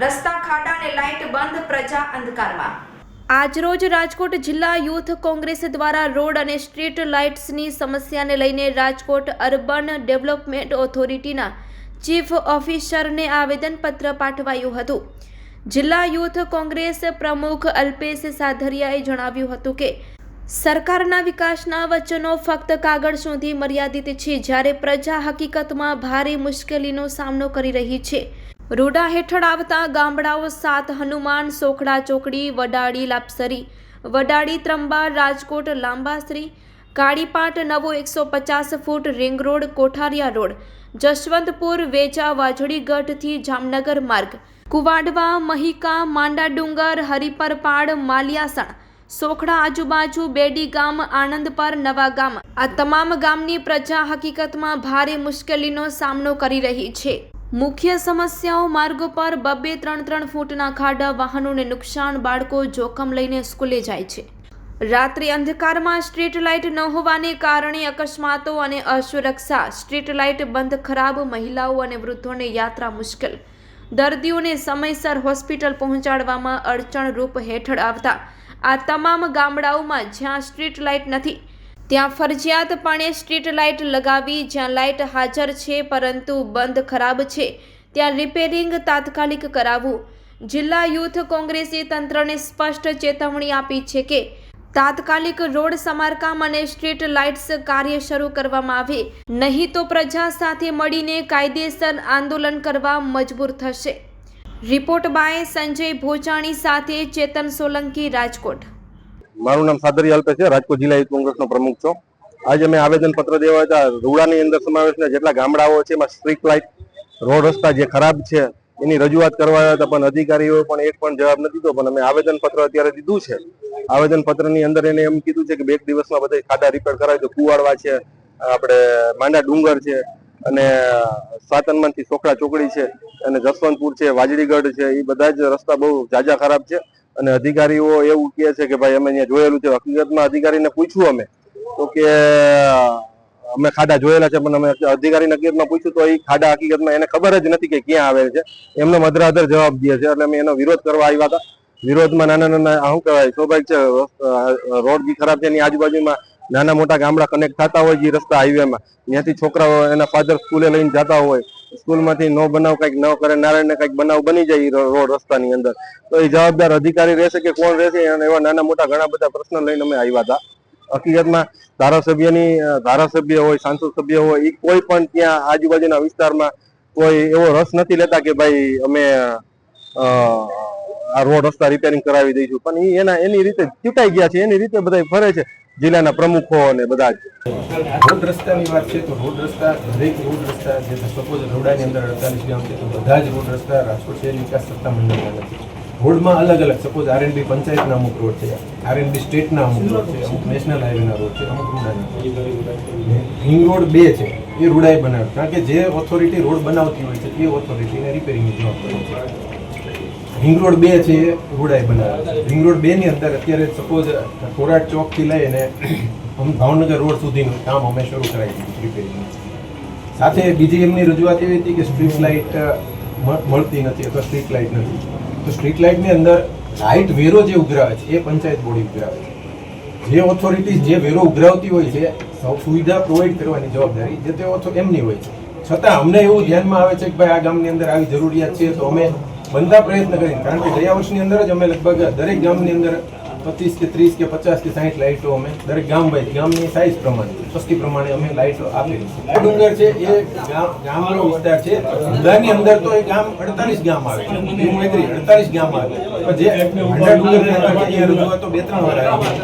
રસ્તા, ખાડા અને લાઇટ બંધ પ્રજા અંધકારમાં. આજરોજ રાજકોટ જિલ્લા યુથ કોંગ્રેસ દ્વારા રોડ અને સ્ટ્રીટ લાઇટ્સની સમસ્યાને લઈને રાજકોટ અર્બન ડેવલપમેન્ટ ઓથોરિટીના ચીફ ઓફિસરને આવેદનપત્ર પાઠવાયું હતું. જિલ્લા યુથ કોંગ્રેસ પ્રમુખ અલ્પેશ સાધરિયાએ જણાવ્યું હતું કે, સરકારના વિકાસના વચનો ફક્ત કાગળ સુધી મર્યાદિત છે, જ્યારે પ્રજા હકીકતમાં ભારે મુશ્કેલીનો સામનો કરી રહી છે. રૂડા હેઠળ આવતા ગામડાઓ સાત, હનુમાન, સોખડા, ચોકડી વડાળી લાપસરી વડાળી ત્રંબા, રાજકોટ લાંબાશ્રી કાળીપાટ, નવો એકસો પચાસ foot ring road, Kothariya road, Jashvantpur વેચા વાજળીગઢથી જામનગર માર્ગ, કુવાડવા, મહિકા, માંડા ડુંગર હરિપરપાડ માલિયાસણ, સોખડા આજુબાજુ, બેડી ગામ, આનંદપર, નવા ગામ, આ તમામ ગામની પ્રજા હકીકતમાં ભારે મુશ્કેલીનો સામનો કરી રહી છે. મુખ્ય સમસ્યાઓ માર્ગો પર બબે ત્રણ ત્રણ ફૂટના ખાડા, વાહનોને નુકસાન, બાળકો જોખમ લઈને સ્કૂલે જાય છે. રાત્રે અંધકારમાં સ્ટ્રીટ લાઇટ ન હોવાને કારણે અકસ્માતો અને અસુરક્ષા. સ્ટ્રીટ લાઇટ બંધ ખરાબ, મહિલાઓ અને વૃદ્ધોને યાત્રા મુશ્કેલ. દર્દીઓને સમયસર હોસ્પિટલ પહોંચાડવામાં અડચણરૂપ હેઠળ આવતા. આ તમામ ગામડાઓમાં જ્યાં સ્ટ્રીટ લાઇટ નથી ત્યાં ફરજિયાતપણે સ્ટ્રીટ લાઇટ લગાવી જ્યાં લાઇટ હાજર છે પરંતુ બંધ ખરાબ છે. ત્યાં રિપેરિંગ તાત્કાલિક કરાવવું જિલ્લા યુથ કોંગ્રેસે તંત્રને સ્પષ્ટ ચેતવણી આપી છે કે તાત્કાલિક રોડ સમારકામ અને સ્ટ્રીટ લાઇટ્સ કાર્ય શરૂ કરવામાં આવે. નહીં તો પ્રજા સાથે મળીને કાયદેસર આંદોલન કરવા મજબૂર થશે. રિપોર્ટ બાય સંજય ભોજાણી સાથે ચેતન સોલંકી રાજકોટ. મારું નામ સાદરી અલ્પે છે, રાજકોટ જિલ્લા યુથ કોંગ્રેસનો પ્રમુખ છું. આજે અમે આવેદન પત્ર દેવા હતા, રૂડાની અંદર સમાવેશના જેટલા ગામડાઓ છે, એમાં સ્ટ્રીટ લાઇટ રોડ રસ્તા જે ખરાબ છે, એની રજૂઆત કરવા હતા, પણ અધિકારીઓ પણ એક પણ જવાબ નથી દીધો, પણ અમે આવેદન પત્ર અત્યારે દીધું છે. આવેદન પત્રની અંદર એને એમ કીધું છે કે બે દિવસમાં બધા ખાડા રિપેર કરાવે તો કુવાડવા છે, આપણે માંડા ડુંગર છે, અને સાતનમાંથી સોખડા ચોકડી છે, અને જસવંતપુર છે, વાજડીગઢ છે એ બધા જ રસ્તા બહુ જાજા ખરાબ છે. અને અધિકારીઓ એવું કહે છે કે ભાઈ અમે અહીંયા જોયેલું છે. હકીકતમાં અધિકારીને પૂછ્યું અમે. તો કે અમે ખાડા જોયેલા છે, પણ અમે અધિકારીને હકીકતમાં પૂછ્યું તો એ ખાડા હકીકતમાં એને ખબર જ નથી કે ક્યાં આવેલ છે. એમને મધરાધર જવાબ દે છે. એટલે અમે એનો વિરોધ કરવા આવ્યા હતા. વિરોધમાં નાના નાના શું કહેવાય સ્વાભાવિક છે રોડ જે ખરાબ છે, એની આજુબાજુમાં નાના મોટા ગામડા કનેક્ટ થતા હોય જે રસ્તા હાઈવેમાં ત્યાંથી છોકરાઓ એના ફાધર સ્કૂલે લઈને જતા હોય. સ્કૂલમાંથી નો બનાવ, કંઈક ન કરે, નારાયણને કંઈક બનાવ બની જાય રોડ રસ્તાની અંદર. તો એ જવાબદાર અધિકારી રહેશે કે કોણ રહેશે? અને એવા નાના મોટા ઘણા બધા પ્રશ્ન લઈને અમે આવ્યા હતા. હકીકતમાં ધારાસભ્યની ધારાસભ્ય હોય, સાંસદ સભ્ય હોય એ કોઈ પણ ત્યાં આજુબાજુના વિસ્તારમાં કોઈ એવો રસ નથી લેતા કે ભાઈ અમે આ રોડ રસ્તા રિપેરિંગ કરાવી દઈશું. પણ એના, એની રીતે ચૂંટાઈ ગયા છે. એની રીતે બધા ફરે છે. જિલ્લાના પ્રમુખો અને બધા જ. રોડ રસ્તાની વાત છે તો રોડ રસ્તા, દરેક રોડ રસ્તા જે સપોઝ રોડાની અંદર અડતાલીસ ગામ છે, તો બધા જ રોડ રસ્તા રાજકોટ શહેર વિકાસ સત્તા નથી. રોડમાં અલગ અલગ સપોઝ આરએનબી પંચાયતના અમુક રોડ છે આરએનબી સ્ટેટના અમુક રોડ છે, અમુક નેશનલ હાઈવેના રોડ છે, અમુક રોડાના રિંગ રોડ બે છે, એ રૂડાએ બનાવે કારણ કે જે ઓથોરિટી રોડ બનાવતી હોય છે, એ ઓથોરિટીને રિપેરિંગની જવાબદારી છે રિંગ રોડ બે છે એ રૂડાએ બનાવે રિંગ રોડ બે ની અંદર અત્યારે સપોઝ કોરાટ ચોકથી લઈને ભાવનગર રોડ સુધીનું કામ અમે શરૂ કરાવી દીધું રિપેરિંગ સાથે બીજી એમની રજૂઆત એવી હતી કે સ્ટ્રીટ લાઇટ મળતી નથી અથવા સ્ટ્રીટ લાઇટ નથી. તો સ્ટ્રીટ લાઇટની અંદર લાઇટ વેરો જે ઉઘરાવે છે, એ પંચાયત બોડી ઉઘરાવે છે. જે ઓથોરિટીઝ જે વેરો ઉઘરાવતી હોય છે સુવિધા પ્રોવાઈડ કરવાની જવાબદારી જે તે ઓથો એમની હોય છે. છતાં અમને એવું ધ્યાનમાં આવે છે કે ભાઈ આ ગામની અંદર આવી જરૂરિયાત છે, તો અમે બનતા પ્રયત્ન કરીને. કારણ કે ગયા વર્ષની અંદર જ અમે લગભગ દરેક ગામની અંદર પચીસ કે ત્રીસ કે પચાસ કે સાઠ લાઇટો અમે દરેક ગામ વાઇઝ, ગામની સાઇઝ પ્રમાણે, વસ્તી પ્રમાણે અમે લાઇટો આપેલી છે. ડુંગર છે, એ ગામ, ગામનો વિસ્તાર છે. જિલ્લાની અંદર તો એ ગામ અડતાલીસ ગામ આવે. એગ્રી અડતાલીસ ગામ આવે. પણ જે ભાંડા ડુંગરની અંદર ત્યાં રજૂઆતો બે, ત્રણ વાર આવી.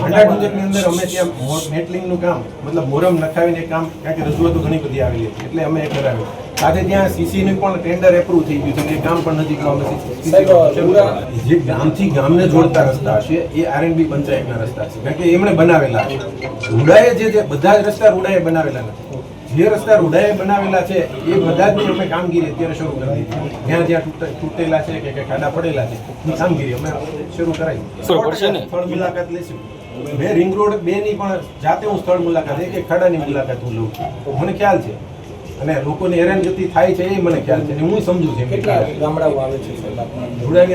ભાંડા ડુંગરની અંદર અમે ત્યાં મેટલિંગનું કામ, મતલબ મોરમ નખાવીને કામ, કારણ કે રજૂઆતો ઘણી બધી આવેલી હતી એટલે અમે એ કરાવ્યું. સાથે ત્યાં સીસી નું પણ ટેન્ડર એપ્રુવ થઈ ગયું છે એ કામ પણ નજીકમાં અમે ગામ જે ગામથી ગામને જોડતા રસ્તા છે એ આરએનબી પંચાયતના રસ્તા છે. કારણ કે એમણે બનાવેલા છે. રૂડાએ જે જે બધા જ રસ્તા રૂડાએ બનાવેલા નથી. જે રસ્તા રૂડાએ બનાવેલા છે એ બધા જ અમે કામગીરી અત્યારે શરૂ કરી દીધી જ્યાં જ્યાં તૂટે- તૂટેલા છે કે કે ખાડા પડેલા છે એ કામગીરી અમે શરૂ કરાવી સ્થળ મુલાકાત લેશું. મેં રિંગ રોડ બે ની પણ જાતે હું સ્થળ મુલાકાત એક એક ખાડાની મુલાકાત હું લઉં છું. મને ખ્યાલ છે. અને લોકોને હેરાનગતિ થાય છે એ મને ખ્યાલ છે અને હું સમજુ છું કેટલા ગામડાઓ આવે છે સાહેબ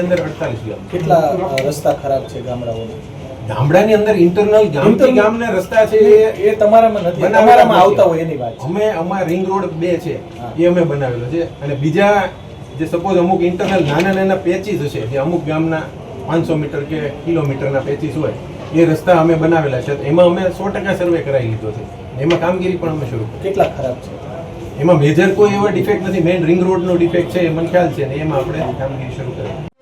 અંદર? અડતાલીસ ગામ. કેટલા રસ્તા ખરાબ છે ગામડાઓના? ગામડાની અંદર ઇન્ટરનલ ગામથી ગામના રસ્તા છે એ તમારામાં નથી તમારામાં આવતા હોય એની વાત અમે અમારા રિંગ રોડ બે છે એ અમે બનાવેલો છે. અને બીજા જે સપોઝ અમુક ઇન્ટરનલ નાના નાના પેચીસ હશે જે અમુક ગામના પાંચસો મીટર કે કિલોમીટરના પેચીસ હોય એ રસ્તા અમે બનાવેલા છે. એમાં અમે સો ટકા સર્વે કરાવી લીધો છે. એમાં કામગીરી પણ અમે શરૂ કેટલા ખરાબ છે? એમાં મેજર કોઈ એવા ડિફેક્ટ નથી. મેઇન રિંગ રોડનો ડિફેક્ટ છે, એ મને ખ્યાલ છે ને, એમાં આપણે કામગીરી શરૂ કરી.